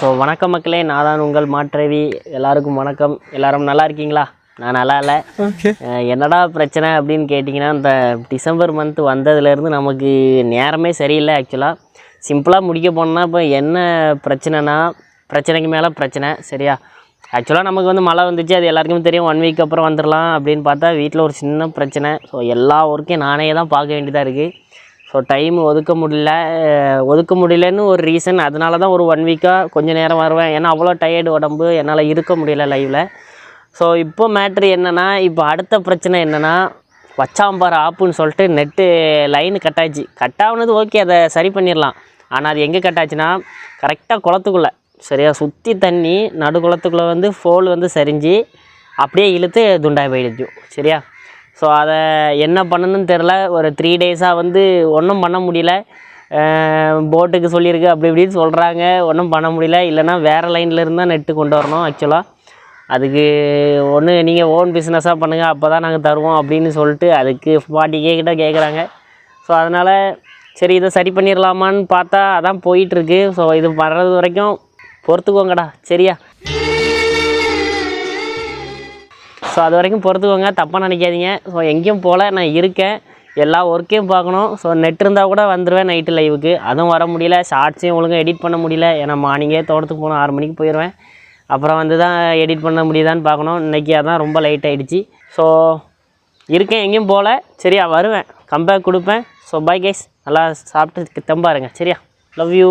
So வணக்கம் மக்களே நான் தான் உங்கள் மாற்றவி. எல்லாருக்கும் வணக்கம். எல்லாரும் நல்லா இருக்கீங்களா? நான் நல்லா இல்லை. என்னடா பிரச்சனை அப்படின்னு கேட்டிங்கன்னா இந்த டிசம்பர் மந்த் வந்ததுலேருந்து நமக்கு நேரமே சரியில்லை ஆக்சுவலாக சிம்பிளாக முடிக்க போனோம்னா இப்போ என்ன பிரச்சனைனா பிரச்சனைக்கு மேலே பிரச்சனை சரியா? ஆக்சுவலாக நமக்கு வந்து மழை வந்துச்சு அது எல்லாருக்குமே தெரியும். ஒன் வீக் அப்புறம் வந்துடலாம் அப்படின்னு பார்த்தா வீட்டில் ஒரு சின்ன பிரச்சனை. ஸோ எல்லா ஒர்க்கையும் நானே தான் பார்க்க வேண்டியதாக இருக்குது ஸோ டைம் ஒதுக்க முடியல. ஒதுக்க முடியலன்னு ஒரு ரீசன் அதனால தான் ஒரு ஒன் வீக்காக கொஞ்சம் நேரம் வருவேன். ஏன்னா அவ்வளோ டயர்டு உடம்பு. என்னால் இருக்க முடியல லைவில் ஸோ இப்போ மேட்ரு என்னென்னா இப்போ அடுத்த பிரச்சனை என்னென்னா வச்சாம்பார் ஆப்புன்னு சொல்லிட்டு நெட்டு லைனு கட் ஆச்சு கட் ஆகுனது ஓகே அதை சரி பண்ணிடலாம். ஆனால் அது எங்கே கட் ஆச்சுன்னா கரெக்டாக குளத்துக்குள்ளே. சரியாக சுற்றி தண்ணி நடு குளத்துக்குள்ளே வந்து ஃபோல் வந்து சரிஞ்சு அப்படியே இழுத்து துண்டாக போயிடுச்சு. சரியா? ஸோ அதை என்ன பண்ணணும்னு தெரில ஒரு த்ரீ டேஸாக வந்து ஒன்றும் பண்ண முடியல. போட்டுக்கு சொல்லியிருக்கு அப்படி இப்படின்னு சொல்கிறாங்க ஒன்றும் பண்ண முடியல. இல்லைன்னா வேறு லைனில் இருந்தால் நெட்டு கொண்டு வரணும் ஆக்சுவலாக அதுக்கு ஒன்று நீங்கள் ஓன் பிஸ்னஸாக பண்ணுங்கள் அப்போ தான் நாங்கள் தருவோம் அப்படின்னு சொல்லிட்டு அதுக்கு ஃபார்ட்டி கே கிட்ட கேட்குறாங்க ஸோ அதனால் சரி இதை சரி பண்ணிடலாமான்னு பார்த்தா அதான் போயிட்டுருக்கு ஸோ இது வர்றது வரைக்கும் பொறுத்துக்கோங்கடா. சரியா? ஸோ அது வரைக்கும் பொறுத்துக்கோங்க. தப்பாக நினைக்காதீங்க. ஸோ எங்கேயும் போகல நான் இருக்கேன். எல்லா ஒர்க்கையும் பார்க்கணும். ஸோ நெட் இருந்தால் கூட வந்துடுவேன் நைட்டு லைவுக்கு அதுவும் வர முடியல. ஷார்ட்ஸையும் ஒழுங்காக எடிட் பண்ண முடியல. ஏன்னா மார்னிங்கே தோட்டத்துக்கு போகணும். ஆறு மணிக்கு போயிடுவேன் அப்புறம் வந்து தான் எடிட் பண்ண முடியுதான்னு பார்க்கணும். இன்றைக்கி அதான் ரொம்ப லைட் ஆகிடுச்சு ஸோ இருக்கேன். எங்கேயும் போகல சரியா வருவேன். கம்பேக் கொடுப்பேன். ஸோ பை கைஸ் நல்லா சாப்பிட்டு தெம்பாருங்க சரியா? Love you